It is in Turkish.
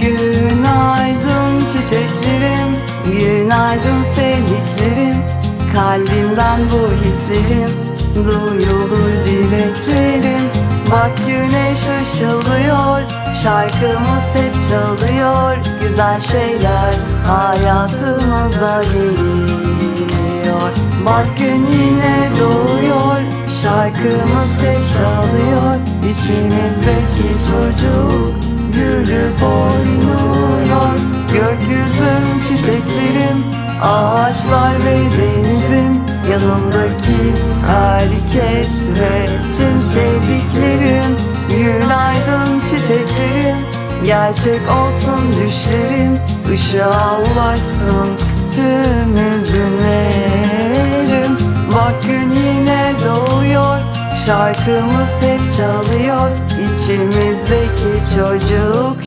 Günaydın çiçeklerim Günaydın sevdiklerim. Kalbimden bu hislerim Duyulur dileklerim. Bak güneş ışıldıyor Şarkımız hep çalıyor. Güzel şeyler hayatımıza geliyor. Bak gün yine doğuyor Şarkımız hep çalıyor. İçimizdeki çocuk gülüp oynuyor Ağaçlar ve denizim Yanımdaki herkes ve tüm sevdiklerim Günaydın çiçeklerim. Gerçek olsun düşlerim Işığa ulaşsın tüm üzümlerim Bak gün yine doğuyor Şarkımız hep çalıyor. İçimizdeki çocuk